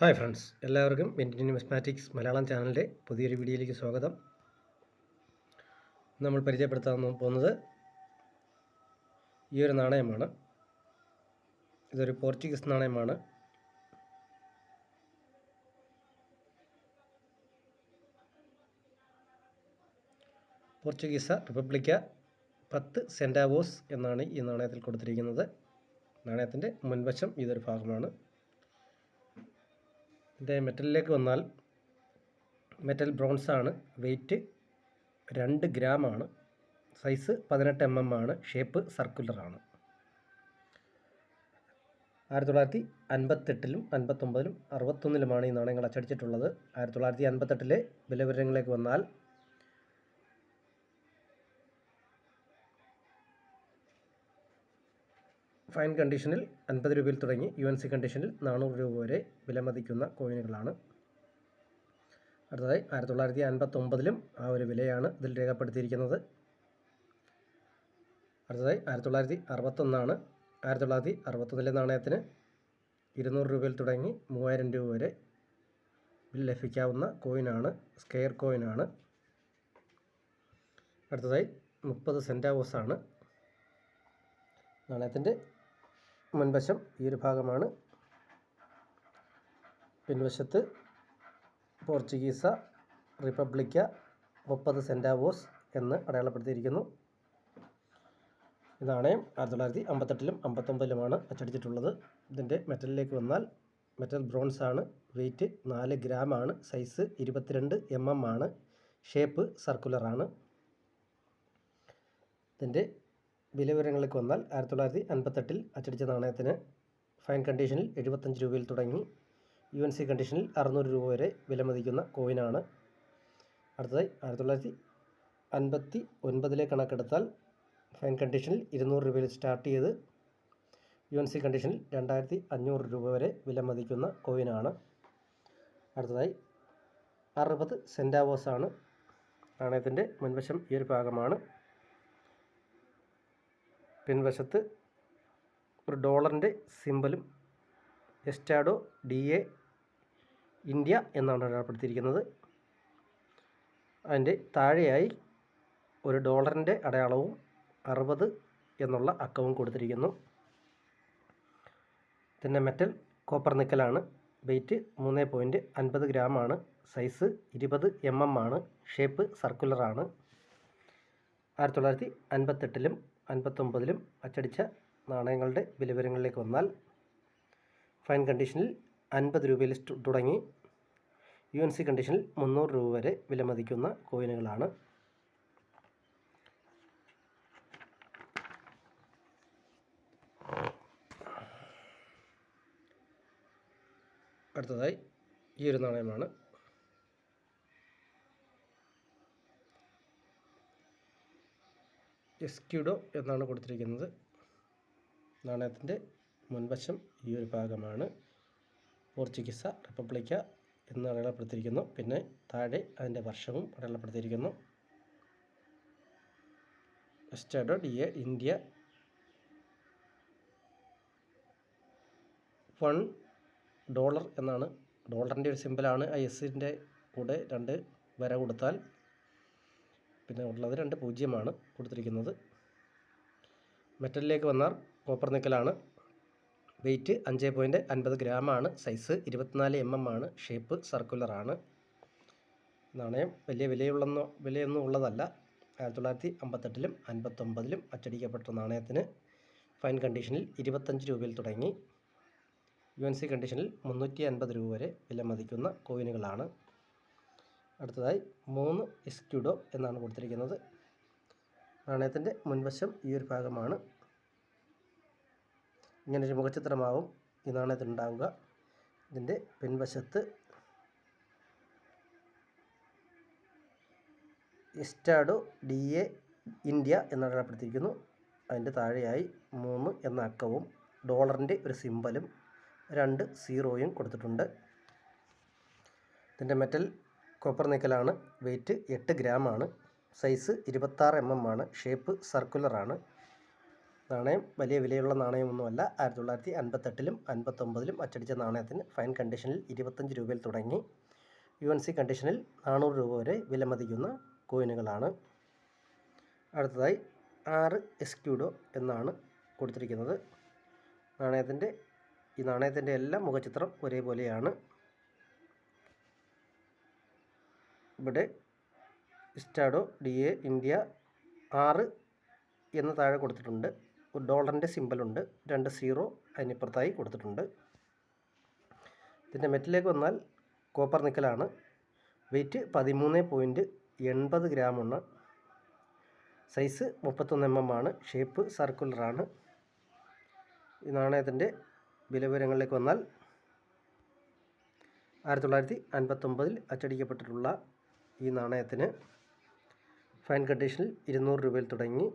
Hi friends എല്ലാവർക്കും വെന്റിൻ ന്യൂസ്മാറ്റിക്സ് മലയാളം ചാനലിന്റെ പുതിയൊരു വീഡിയോയിലേക്ക് സ്വാഗതം. നമ്മൾ പരിചയപ്പെടുത്താൻ പോകുന്നത് ഈ ഒരു നാണയമാണ്. ഇതൊരു പോർച്ചുഗീസ് നാണയമാണ്. പോർച്ചുഗീസ റിപ്പബ്ലിക്ക പത്ത് സെന്റാവോസ് എന്നാണ് ഈ നാണയത്തിൽ കൊടുത്തിരിക്കുന്നത്. നാണയത്തിന്റെ മുൻവശം ഇതൊരു ഭാഗമാണ്. ഇതിന്റെ മെറ്റലിലേക്ക് വന്നാൽ മെറ്റൽ ബ്രോൺസ് ആണ് വെയിറ്റ് രണ്ട് ഗ്രാം ആണ് സൈസ് പതിനെട്ട് എം എം ആണ്. ഷേപ്പ് സർക്കുലർ ആണ് ആയിരത്തി തൊള്ളായിരത്തി അൻപത്തെട്ടിലും അൻപത്തൊമ്പതിലും അറുപത്തൊന്നിലുമാണ് ഈ നാണയങ്ങൾ അച്ചടിച്ചിട്ടുള്ളത്. ആയിരത്തി തൊള്ളായിരത്തി അൻപത്തെട്ടിലെ വിലവിവരങ്ങളിലേക്ക് വന്നാൽ ഫൈൻ കണ്ടീഷനിൽ അൻപത് രൂപയിൽ തുടങ്ങി യു എൻ സി കണ്ടീഷനിൽ നാനൂറ് രൂപ വരെ വിലമതിക്കുന്ന കോയിനുകളാണ്. അടുത്തതായി ആയിരത്തി തൊള്ളായിരത്തി അൻപത്തൊമ്പതിലും ആ ഒരു വിലയാണ് ഇതിൽ രേഖപ്പെടുത്തിയിരിക്കുന്നത്. അടുത്തതായി ആയിരത്തി തൊള്ളായിരത്തി അറുപത്തൊന്നാണ്. ആയിരത്തി തൊള്ളായിരത്തി അറുപത്തൊന്നിലെ നാണയത്തിന് ഇരുന്നൂറ് രൂപയിൽ തുടങ്ങി മൂവായിരം രൂപ വരെ ലഭിക്കാവുന്ന കോയിനാണ് സ്കെയർ കോയിനാണ്. അടുത്തതായി മുപ്പത് സെന്റാവോസാണ് നാണയത്തിന്റെ മുൻവശം ഈ ഒരു ഭാഗമാണ്. പിൻവശത്ത് പോർച്ചുഗീസ റിപ്പബ്ലിക്ക മുപ്പത് സെന്റാവോസ് എന്ന് അടയാളപ്പെടുത്തിയിരിക്കുന്നു. ഇതാണ് ആയിരത്തി തൊള്ളായിരത്തി അമ്പത്തെട്ടിലും അമ്പത്തൊമ്പതിലുമാണ് അച്ചടിച്ചിട്ടുള്ളത്. ഇതിന്റെ മെറ്റലിലേക്ക് വന്നാൽ മെറ്റൽ ബ്രോൺസ് ആണ്. വെയിറ്റ് നാല് ഗ്രാം ആണ്. സൈസ് ഇരുപത്തിരണ്ട് എം എം ആണ്. ഷേപ്പ് സർക്കുലറാണ് ഇതിന്റെ വിലവിവരങ്ങളിലേക്ക് വന്നാൽ ആയിരത്തി തൊള്ളായിരത്തി അൻപത്തെട്ടിൽ അച്ചടിച്ച നാണയത്തിന് ഫൈൻ കണ്ടീഷനിൽ എഴുപത്തഞ്ച് രൂപയിൽ തുടങ്ങി. യു എൻ സി കണ്ടീഷനിൽ അറുന്നൂറ് രൂപ വരെ വിലമതിക്കുന്ന കോയിനാണ്. അടുത്തതായി ആയിരത്തി തൊള്ളായിരത്തി അൻപത്തി ഒൻപതിലെ കണക്കെടുത്താൽ ഫൈൻ കണ്ടീഷനിൽ ഇരുന്നൂറ് രൂപയിൽ സ്റ്റാർട്ട് ചെയ്ത് യു എൻ സി കണ്ടീഷനിൽ രണ്ടായിരത്തി അഞ്ഞൂറ് രൂപ വരെ വിലമതിക്കുന്ന കോയിനാണ്. അടുത്തതായി അറുപത് സെന്റാവോസാണ് നാണയത്തിന്റെ മുൻവശം ഈ ഒരു ഭാഗമാണ്. പിൻവശത്ത് ഒരു ഡോളറിന്റെ സിമ്പലും എസ്റ്റാഡോ ഡി എ ഇന്ത്യ എന്നാണ് അടയാളപ്പെടുത്തിയിരിക്കുന്നത്. അതിന്റെ താഴെയായി ഒരു ഡോളറിന്റെ അടയാളവും അറുപത് എന്നുള്ള അക്കവും കൊടുത്തിരിക്കുന്നു. ഇതിന്റെ മെറ്റൽ കോപ്പർ നിക്കലാണ്. വെയിറ്റ് മൂന്ന് പോയിന്റ് അൻപത് ഗ്രാമാണ്. സൈസ് ഇരുപത് എം എം ആണ്. ഷേപ്പ് സർക്കുലറാണ്. ആയിരത്തി തൊള്ളായിരത്തി അൻപത്തെട്ടിലും അൻപത്തൊമ്പതിലും അച്ചടിച്ച നാണയങ്ങളുടെ വിലവരങ്ങളിലേക്ക് വന്നാൽ ഫൈൻ കണ്ടീഷനിൽ അൻപത് രൂപയിൽ തുടങ്ങി. യു എൻ സി കണ്ടീഷനിൽ മുന്നൂറ് രൂപ വരെ വിലമതിക്കുന്ന കോയിനുകളാണ്. അടുത്തതായി ഈ ഒരു നാണയമാണ്. എസ്ക്യൂഡോ എന്നാണ് കൊടുത്തിരിക്കുന്നത്. നാണയത്തിന്റെ മുൻവശം ഈ ഒരു ഭാഗമാണ്. പോർച്ചുഗീസ റിപ്പബ്ലിക്ക എന്ന് അടയാളപ്പെടുത്തിയിരിക്കുന്നു. പിന്നെ താഴെ അതിന്റെ വർഷവും അടയാളപ്പെടുത്തിയിരിക്കുന്നു. എസ്റ്റാഡോ D A India. One dollar എന്നാണ്. ഡോളറിന്റെ ഒരു സിമ്പിളാണ്. ഐ എസിന്റെ കൂടെ രണ്ട് വര കൊടുത്താൽ പിന്നെ ഉള്ളത് രണ്ട് പൂജ്യമാണ് കൊടുത്തിരിക്കുന്നത്. മെറ്റലിലേക്ക് വന്നാൽ കോപ്പർ നിക്കലാണ് വെയിറ്റ് അഞ്ച് പോയിന്റ് അൻപത് ഗ്രാമാണ് സൈസ് ഇരുപത്തിനാല് എം എം ആണ്. ഷേപ്പ് സർക്കുലറാണ് നാണയം വലിയ വിലയുള്ളൊന്നും വിലയൊന്നും ഉള്ളതല്ല. ആയിരത്തി തൊള്ളായിരത്തി അമ്പത്തെട്ടിലും അൻപത്തൊമ്പതിലും അച്ചടിക്കപ്പെട്ട നാണയത്തിന് ഫൈൻ കണ്ടീഷനിൽ ഇരുപത്തഞ്ച് രൂപയിൽ തുടങ്ങി. യു എൻ സി കണ്ടീഷനിൽ മുന്നൂറ്റി അൻപത് രൂപ വരെ വില മതിക്കുന്ന കോയിനുകളാണ് അടുത്തതായി മൂന്ന് എസ്ക്യൂഡോ എന്നാണ് കൊടുത്തിരിക്കുന്നത്. നാണയത്തിന്റെ മുൻവശം ഈ ഒരു ഭാഗമാണ്. ഇങ്ങനൊരു മുഖചിത്രമാവും ഈ നാണയത്തിനുണ്ടാവുക ഇതിന്റെ പിൻവശത്ത് എസ്റ്റാഡോ ഡി എ ഇന്ത്യ എന്നടയാളപ്പെടുത്തിയിരിക്കുന്നു അതിന്റെ താഴെയായി മൂന്ന് എന്ന അക്കവും ഡോളറിന്റെ ഒരു സിമ്പലും രണ്ട് സീറോയും കൊടുത്തിട്ടുണ്ട്. ഇതിന്റെ മെറ്റൽ കോപ്പർ നിക്കലാണ് വെയിറ്റ് എട്ട് ഗ്രാമാണ് സൈസ് ഇരുപത്താറ് എം എം ആണ് ഷേപ്പ് സർക്കുലറാണ് നാണയം വലിയ വിലയുള്ള നാണയമൊന്നുമല്ല. ആയിരത്തി തൊള്ളായിരത്തി അൻപത്തെട്ടിലും അൻപത്തൊമ്പതിലും അച്ചടിച്ച നാണയത്തിന് ഫൈൻ കണ്ടീഷനിൽ ഇരുപത്തഞ്ച് രൂപയിൽ തുടങ്ങി. യു എൻ സി കണ്ടീഷനിൽ നാനൂറ് രൂപ വരെ വിലമതിക്കുന്ന കോയിനുകളാണ്. അടുത്തതായി ആറ് എസ്ക്യൂഡോ എന്നാണ് കൊടുത്തിരിക്കുന്നത്. നാണയത്തിന്റെ ഈ നാണയത്തിന്റെ എല്ലാ മുഖചിത്രം ഒരേപോലെയാണ്. ഇവിടെ ഇസ്റ്റാഡോ ഡി എ ഇന്ത്യ ആറ് എന്ന് താഴെ കൊടുത്തിട്ടുണ്ട്. ഒരു ഡോളറിന്റെ സിമ്പലുണ്ട്. രണ്ട് സീറോ അതിനിപ്പുറത്തായി കൊടുത്തിട്ടുണ്ട്. ഇതിന്റെ മെറ്റിലേക്ക് വന്നാൽ കോപ്പർ നിക്കലാണ്. വെയിറ്റ് പതിമൂന്ന് പോയിന്റ് എൺപത് ഗ്രാമാണ്. സൈസ് മുപ്പത്തൊന്ന് എം എം ആണ്. ഷേപ്പ് സർക്കുലറാണ് ഈ നാണയത്തിന്റെ വിലവിവരങ്ങളിലേക്ക് വന്നാൽ ആയിരത്തി തൊള്ളായിരത്തി അൻപത്തൊമ്പതിൽ അച്ചടിക്കപ്പെട്ടിട്ടുള്ള ഈ നാണയത്തിന് ഫൈൻ കണ്ടീഷനിൽ ഇരുന്നൂറ് രൂപയിൽ തുടങ്ങി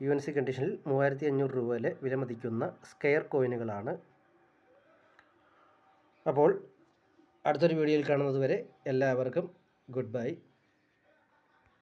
യു എൻ സി കണ്ടീഷനിൽ മൂവായിരത്തി അഞ്ഞൂറ് രൂപ വരെ വിലമതിക്കുന്ന സ്കെയർ കോയിനുകളാണ്. അപ്പോൾ അടുത്തൊരു വീഡിയോയിൽ കാണുന്നത് വരെ എല്ലാവർക്കും ഗുഡ് ബൈ.